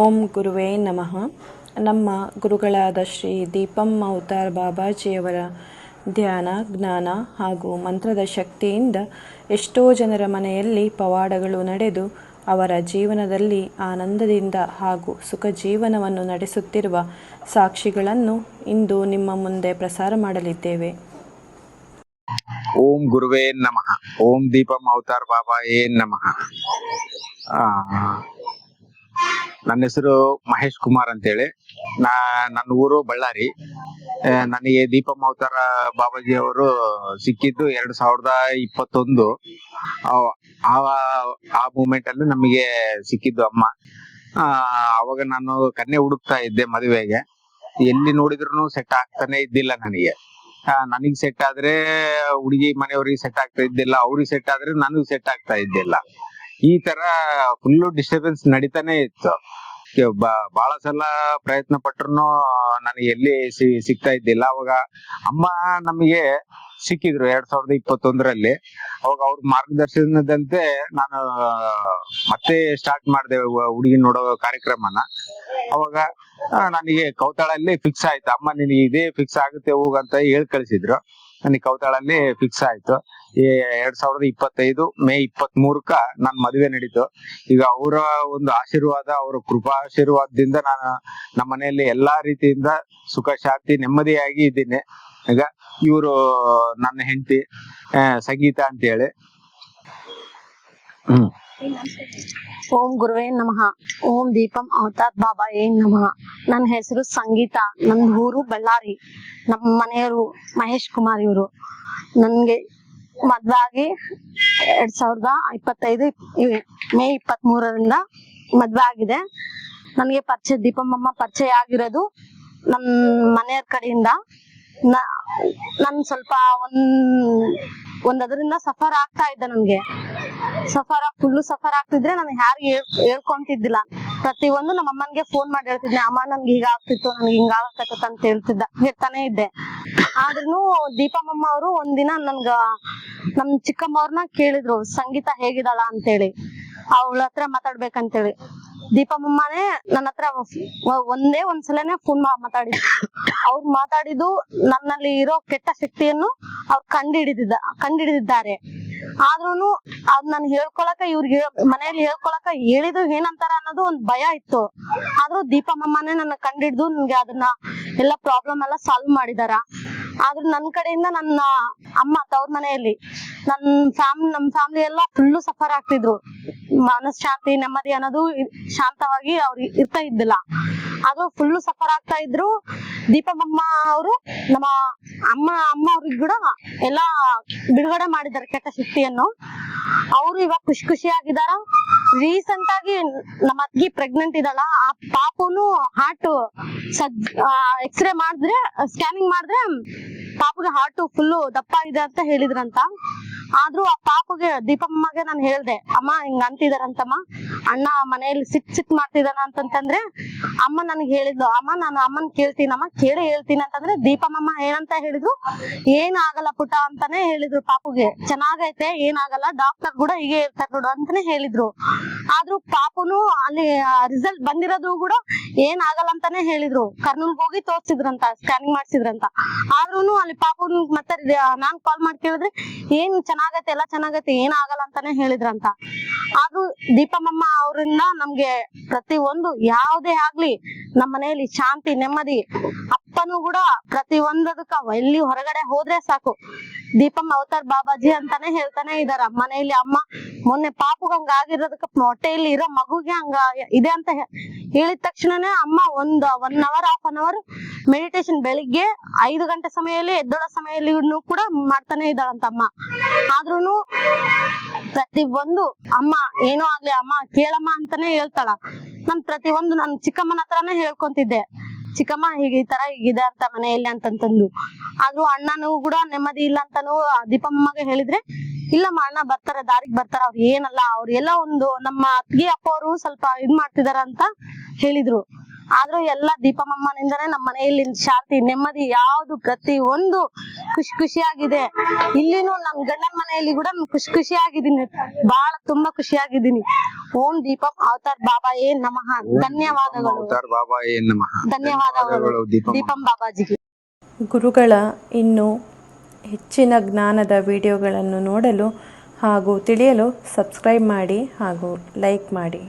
ಓಂ ಗುರುವೇ ನಮಃ. ನಮ್ಮ ಗುರುಗಳಾದ ಶ್ರೀ ದೀಪಂ ಅವತಾರ್ ಬಾಬಾಜಿಯವರ ಧ್ಯಾನ, ಜ್ಞಾನ ಹಾಗೂ ಮಂತ್ರದ ಶಕ್ತಿಯಿಂದ ಎಷ್ಟೋ ಜನರ ಮನೆಯಲ್ಲಿ ಪವಾಡಗಳು ನಡೆದು ಅವರ ಜೀವನದಲ್ಲಿ ಆನಂದದಿಂದ ಹಾಗೂ ಸುಖ ಜೀವನವನ್ನು ನಡೆಸುತ್ತಿರುವ ಸಾಕ್ಷಿಗಳನ್ನು ಇಂದು ನಿಮ್ಮ ಮುಂದೆ ಪ್ರಸಾರ ಮಾಡಲಿದ್ದೇವೆ. ಓಂ ಗುರುವೇ ನಮಃ. ಓಂ ದೀಪಂ ಅವತಾರ್ ಬಾಬಾ ಏನ್ ನಮಃ ನನ್ನ ಹೆಸರು ಮಹೇಶ್ ಕುಮಾರ್ ಅಂತೇಳಿ. ನಾ ನನ್ನ ಊರು ಬಳ್ಳಾರಿ. ನನಗೆ ದೀಪಮ್ಮ ಅವತಾರ ಬಾಬಾಜಿ ಅವರು ಸಿಕ್ಕಿದ್ದು ಎರಡ್ ಸಾವಿರದ ಇಪ್ಪತ್ತೊಂದು. ಆ- ಮೂಮೆಂಟ್ ಅಲ್ಲಿ ನಮಗೆ ಸಿಕ್ಕಿದ್ದು ಅಮ್ಮ. ಅವಾಗ ನಾನು ಕನ್ಯೆ ಹುಡುಕ್ತಾ ಇದ್ದೆ ಮದುವೆಗೆ. ಎಲ್ಲಿ ನೋಡಿದ್ರು ಸೆಟ್ ಆಗ್ತಾನೆ ಇದ್ದಿಲ್ಲ ನನಗೆ. ನನಗೆ ಸೆಟ್ ಆದ್ರೆ ಹುಡುಗಿ ಮನೆಯವ್ರಿಗೆ ಸೆಟ್ ಆಗ್ತಾ ಇದ್ದಿಲ್ಲ, ಅವ್ರಿಗೆ ಸೆಟ್ ಆದ್ರೆ ನನಗ್ ಸೆಟ್ ಆಗ್ತಾ ಇದ್ದಿಲ್ಲ. ಈ ತರ ಫುಲ್ ಡಿಸ್ಟರ್ಬೆನ್ಸ್ ನಡೀತಾನೆ ಇತ್ತು. ಬಹಳ ಸಲ ಪ್ರಯತ್ನ ಪಟ್ರು ನನಗೆ ಎಲ್ಲಿ ಸಿಗ್ತಾ ಇದ್ದಿಲ್ಲ. ಅವಾಗ ಅಮ್ಮ ನಮಗೆ ಸಿಕ್ಕಿದ್ರು ಎರಡ್ ಸಾವಿರದ ಇಪ್ಪತ್ತೊಂದರಲ್ಲಿ. ಅವಾಗ ಅವ್ರ ಮಾರ್ಗದರ್ಶನದಂತೆ ನಾನು, ಮತ್ತೆ ಸ್ಟಾರ್ಟ್ ಮಾಡಿದೆ ಹುಡುಗಿ ನೋಡೋ ಕಾರ್ಯಕ್ರಮನ. ಅವಾಗ ನನಗೆ ಕೌತಾಳಲ್ಲಿ ಫಿಕ್ಸ್ ಆಯ್ತು. ಅಮ್ಮ ನಿನಗೆ ಇದೇ ಫಿಕ್ಸ್ ಆಗುತ್ತೆ ಹೋಗಂತ ಹೇಳಿ ಕಳಿಸಿದ್ರು. ನನಗೆ ಕೌತಾಳಲ್ಲಿ ಫಿಕ್ಸ್ ಆಯ್ತು. ಎರಡ್ ಸಾವಿರದ ಇಪ್ಪತ್ತೈದು, ಮೇ ಇಪ್ಪತ್ತ್ ಮೂರಕ್ಕ ನನ್ ಮದುವೆ ನಡೀತು. ಈಗ ಅವರ ಒಂದು ಆಶೀರ್ವಾದ, ಅವರ ಕೃಪಾ ಆಶೀರ್ವಾದದಿಂದ ನಾನು ನಮ್ಮ ಮನೆಯಲ್ಲಿ ಎಲ್ಲಾ ರೀತಿಯಿಂದ ಸುಖ, ಶಾಂತಿ, ನೆಮ್ಮದಿಯಾಗಿ ಇದ್ದೀನಿ. ಈಗ ಇವರು ನನ್ನ ಹೆಂಡತಿ ಸಂಗೀತ ಅಂತ ಹೇಳಿ ಹ್ಮ್. ಓಂ ಗುರುವೇ ನಮಃ. ಓಂ ದೀಪಂ ಅವತಾರ್ ಬಾಬಾ ಏನ್ ನಮಃ. ನನ್ನ ಹೆಸರು ಸಂಗೀತ ನನ್ನ ಊರು ಬಳ್ಳಾರಿ. ನಮ್ಮ ಮನೆಯವರು ಮಹೇಶ್ ಕುಮಾರ್ ಇವರು. ನನ್ಗೆ ಮದ್ವೆ ಆಗಿ ಎರಡ್ ಸಾವಿರದ ಇಪ್ಪತ್ತೈದು ಮೇ ಇಪ್ಪತ್ತ್ ಮೂರರಿಂದ ಮದ್ವೆ ಆಗಿದೆ. ನನಗೆ ಪರಿಚಯ, ದೀಪಮ್ಮಮ್ಮ ಪರಿಚಯ ಆಗಿರೋದು ನನ್ನ ಮನೆಯವ್ರ ಕಡೆಯಿಂದ. ನನ್ ಸ್ವಲ್ಪ ಒಂದ್ ಒಂದ್ ಅದರಿಂದ ಸಫರ್ ಆಗ್ತಾ ಇದ್ದೆ ನನ್ಗೆ. ಸಫರ್ ಫುಲ್ ಸಫರ್ ಆಗ್ತಿದ್ರೆ ನಾನು ಯಾರು ಹೇಳ್ಕೊಂತಿದ್ದಿಲ್ಲ. ಪ್ರತಿ ಒಂದು ನಮ್ಮ ಅಮ್ಮನ್ಗೆ ಫೋನ್ ಮಾಡಿ ಹೇಳ್ತಿದ್ದೆ, ಅಮ್ಮ ನನ್ಗೆ ಹೀಗ ಆಗ್ತಿತ್ತು ನನ್ಗೆ ಹಿಂಗ ಅಂತ ಹೇಳ್ತಿದ್ದ. ಹೇಳ್ತಾನೆ ಇದ್ದೆ. ಆದ್ರೂ ದೀಪಮ್ಮಮ್ಮ ಅವರು ಒಂದಿನ ನನ್ಗ, ನಮ್ ಚಿಕ್ಕಮ್ಮವ್ರನ್ನ ಕೇಳಿದ್ರು, ಸಂಗೀತ ಹೇಗಿದಾಳ? ಅಂತೇಳಿ. ಅವಳ ಹತ್ರ ಮಾತಾಡ್ಬೇಕಂತೇಳಿ. ದೀಪಮ್ಮಮ್ಮನೇ ನನ್ನ ಹತ್ರ ಒಂದೇ ಒಂದ್ಸಲನೆ ಫೋನ್ ಮಾತಾಡಿದ್ರು. ಅವ್ರು ಮಾತಾಡಿದ್ದು ನನ್ನಲ್ಲಿ ಇರೋ ಕೆಟ್ಟ ಶಕ್ತಿಯನ್ನು ಅವ್ರು ಕಂಡಿಡಿದಿದ್ದ ಕಂಡಿಡಿದಿದ್ದಾರೆ. ಆದ್ರೂನು ಅದ್ ನನ್ ಹೇಳ್ಕೊಳಕ ಇವ್ರಿಗೆ ಮನೆಯಲ್ಲಿ ಹೇಳ್ಕೊಳಕ ಹೇಳಿದ್ರು ಏನಂತಾರ ಅನ್ನೋದು ಒಂದ್ ಭಯ ಇತ್ತು. ಆದ್ರೂ ದೀಪಮ್ಮನೇ ನನ್ನ ಕಂಡಿಡ್ದು ನನ್ಗೆ ಅದನ್ನ ಎಲ್ಲ ಪ್ರಾಬ್ಲಮ್ ಎಲ್ಲ ಸಾಲ್ವ್ ಮಾಡಿದಾರ. ಆದ್ರೂ ನನ್ ಕಡೆಯಿಂದ ನನ್ನ ಅಮ್ಮ ತವ್ರ ಮನೆಯಲ್ಲಿ ನನ್ ಫ್ಯಾಮಿಲಿ ನಮ್ ಫ್ಯಾಮಿಲಿ ಎಲ್ಲ ಫುಲ್ಲು ಸಫರ್ ಆಗ್ತಿದ್ರು. ಮನಃಶಾಂತಿ ನೆಮ್ಮದಿ ಅನ್ನೋದು ಶಾಂತವಾಗಿ ಅವ್ರು ಇರ್ತಾ ಇದ್ದಿಲ್ಲ. ಅದು ಫುಲ್ಲು ಸಫರ್ ಆಗ್ತಾ ಇದ್ರು. ದೀಪಮ್ಮಮ್ಮ ಅವರು, ನಮ್ಮ ಅಮ್ಮ ಅಮ್ಮ ಅವ್ರಿಗೆ ಕೂಡ ಎಲ್ಲ ಬಿಡುಗಡೆ ಮಾಡಿದ್ದಾರೆ ಕೆಟ್ಟ ಶಕ್ತಿಯನ್ನು. ಅವರು ಇವಾಗ ಖುಷಿ ಖುಷಿಯಾಗಿದಾರ. ರೀಸೆಂಟ್ ಆಗಿ ನಮ್ಮ ಅತ್ಗಿ ಪ್ರೆಗ್ನೆಂಟ್ ಇದ್ದಾಳ. ಆ ಪಾಪುನು ಹಾರ್ಟ್ ಸದ್ ಎಕ್ಸ್ರೇ ಮಾಡಿದ್ರೆ ಸ್ಕ್ಯಾನಿಂಗ್ ಮಾಡಿದ್ರೆ ಪಾಪುಗೆ ಹಾರ್ಟ್ ಫುಲ್ಲು ದಪ್ಪ ಇದೆ ಅಂತ ಹೇಳಿದ್ರಂತ. ಆದ್ರೂ ಆ ಪಾಪುಗೆ, ದೀಪಮ್ಮಗೆ ನಾನು ಹೇಳ್ದೆ, ಅಮ್ಮ, ಹಿಂಗ ಅಂತಿದಾರಂತಮ್ಮ. ಅಣ್ಣ ಮನೆಯಲ್ಲಿ ಸಿಕ್ ಸಿಕ್ ಮಾಡ್ತಿದಾನ ಅಂತಂತಂದ್ರೆ, ಅಮ್ಮ ನನ್ಗೆ ಹೇಳಿದ್ಲು. ಅಮ್ಮ, ನಾನು ಅಮ್ಮನ್ ಕೇಳ್ತೀನಮ್ಮ, ಕೇಳಿ ಹೇಳ್ತೀನಿ ಅಂತಂದ್ರೆ, ದೀಪಮ್ಮಮ್ಮ ಏನಂತ ಹೇಳಿದ್ರು, ಏನ್ ಆಗಲ್ಲ ಪುಟ ಅಂತಾನೆ ಹೇಳಿದ್ರು ಪಾಪುಗೆ. ಚೆನ್ನಾಗೈತೆ ಏನಾಗಲ್ಲ ಡಾಕ್ಟರ್ ಕೂಡ ಹೀಗೆ ಇರ್ತಾರ ನೋಡು ಅಂತಾನೆ ಹೇಳಿದ್ರು. ಆದ್ರೂ ಪಾಪುನು ಅಲ್ಲಿ ರಿಸಲ್ಟ್ ಬಂದಿರೋದು ಕೂಡ ಏನ್ ಆಗಲ್ಲ ಅಂತಾನೆ ಹೇಳಿದ್ರು. ಕರ್ನೂಲ್ಗೆ ಹೋಗಿ ತೋರ್ಸಿದ್ರಂತ ಸ್ಕ್ಯಾನಿಂಗ್ ಮಾಡ್ಸಿದ್ರಂತ. ಆದ್ರೂನು ಅಲ್ಲಿ ಪಾಪುನ್ ಮತ್ತೆ ನಾನ್ ಕಾಲ್ ಮಾಡಿ ಕೇಳಿದ್ರೆ, ಏನ್ ಚೆನ್ನಾಗೈತೆ ಎಲ್ಲ ಚೆನ್ನಾಗೈತೆ ಏನ್ ಆಗಲ್ಲ ಅಂತಾನೆ ಹೇಳಿದ್ರಂತ. ಅದು ದೀಪಮ್ಮಮ್ಮ ಅವರಿಂದ ನಮ್ಗೆ ಪ್ರತಿ ಒಂದು ಯಾವ್ದೇ ಆಗ್ಲಿ ನಮ್ಮ ಮನೆಯಲ್ಲಿ ಶಾಂತಿ, ನೆಮ್ಮದಿ, ಅಪ್ಪನು ಕೂಡ ಪ್ರತಿ ಒಂದದಕ್ಕ ಎಲ್ಲಿ ಹೊರಗಡೆ ಹೋದ್ರೆ ಸಾಕು. ದೀಪಮ್ಮ ಅವತಾರ್ ಬಾಬಾಜಿ ಅಂತಾನೆ ಹೇಳ್ತಾನೆ ಇದಾರ. ಮನೆಯಲ್ಲಿ ಅಮ್ಮ, ಮೊನ್ನೆ ಪಾಪುಗ ಹಂಗ ಆಗಿರೋದಕ್ಕ ಇರೋ ಮಗುಗೆ ಹಂಗ ಇದೆ ಅಂತ ಹೇಳಿದ ತಕ್ಷಣನೇ ಅಮ್ಮ ಒಂದ್ one hour half an hour meditation ಬೆಳಿಗ್ಗೆ ಐದು ಗಂಟೆ ಸಮಯದಲ್ಲಿ, ಎದ್ದೋಳ ಸಮಯದಲ್ಲಿ ಕೂಡ ಮಾಡ್ತಾನೆ ಇದ್ದಾಳಂತ ಅಮ್ಮ ಆದ್ರೂನು ಪ್ರತಿ ಒಂದು ಅಮ್ಮ, ಏನೋ ಆಗ್ಲಿ ಅಮ್ಮ, ಕೇಳಮ್ಮ ಅಂತಾನೆ ಹೇಳ್ತಾಳ. ನನ್ ಪ್ರತಿ ಒಂದು ನನ್ ಚಿಕ್ಕಮ್ಮನ ಹತ್ರನೇ ಹೇಳ್ಕೊಂತಿದ್ದೆ. ಚಿಕ್ಕಮ್ಮ ಹೀಗೆ ಈ ತರ ಹೀಗಿದೆ ಅಂತ ಮನೆಯಲ್ಲಿ ಅಂತಂತಂದು. ಆದ್ರೂ ಅಣ್ಣನೂ ಕೂಡ ನೆಮ್ಮದಿ ಇಲ್ಲ ಅಂತಾನು ದೀಪಮ್ಮಗೆ ಹೇಳಿದ್ರೆ, ಇಲ್ಲಮ್ಮ ಅಣ್ಣ ಬರ್ತಾರೆ, ದಾರಿಗ್ ಬರ್ತಾರ, ಅವ್ರು ಏನಲ್ಲ, ಅವ್ರು ಎಲ್ಲ ಒಂದು ನಮ್ಮ ಅತ್ತಿಗೆ ಅಪ್ಪ ಅವರು ಸ್ವಲ್ಪ ಇದ್ ಮಾಡ್ತಿದಾರ ಅಂತ ಹೇಳಿದ್ರು. ಆದ್ರೂ ಎಲ್ಲ ದೀಪಮ್ಮನಿಂದನೇ ನಮ್ಮ ಮನೆಯಲ್ಲಿ ಶಾಂತಿ ನೆಮ್ಮದಿ ಯಾವ್ದು ಪ್ರತಿ ಒಂದು ಖುಷಿ ಖುಷಿಯಾಗಿದೆ. ಇಲ್ಲಿನೂ ನಮ್ ಗಂಡನ ಮನೆಯಲ್ಲಿ ಕೂಡ ಖುಷಿ ಖುಷಿಯಾಗಿದ್ದೀನಿ. ಬಹಳ ತುಂಬಾ ಖುಷಿಯಾಗಿದ್ದೀನಿ. ಓಂ ದೀಪಂ ಅವತಾರ್ ಬಾಬಾ ಏ ನಮಃ ಧನ್ಯವಾದಗಳು. ಅವತಾರ್ ಬಾಬಾ ಏನ್ ನಮಃ. ಧನ್ಯವಾದಗಳು. ದೀಪಂ ಬಾಬಾಜಿಗೆ ಗುರುಗಳ ಇನ್ನು ಹೆಚ್ಚಿನ ಜ್ಞಾನದ ವಿಡಿಯೋಗಳನ್ನು ನೋಡಲು ಹಾಗೂ ತಿಳಿಯಲು ಸಬ್ಸ್ಕ್ರೈಬ್ ಮಾಡಿ ಹಾಗೂ ಲೈಕ್ ಮಾಡಿ.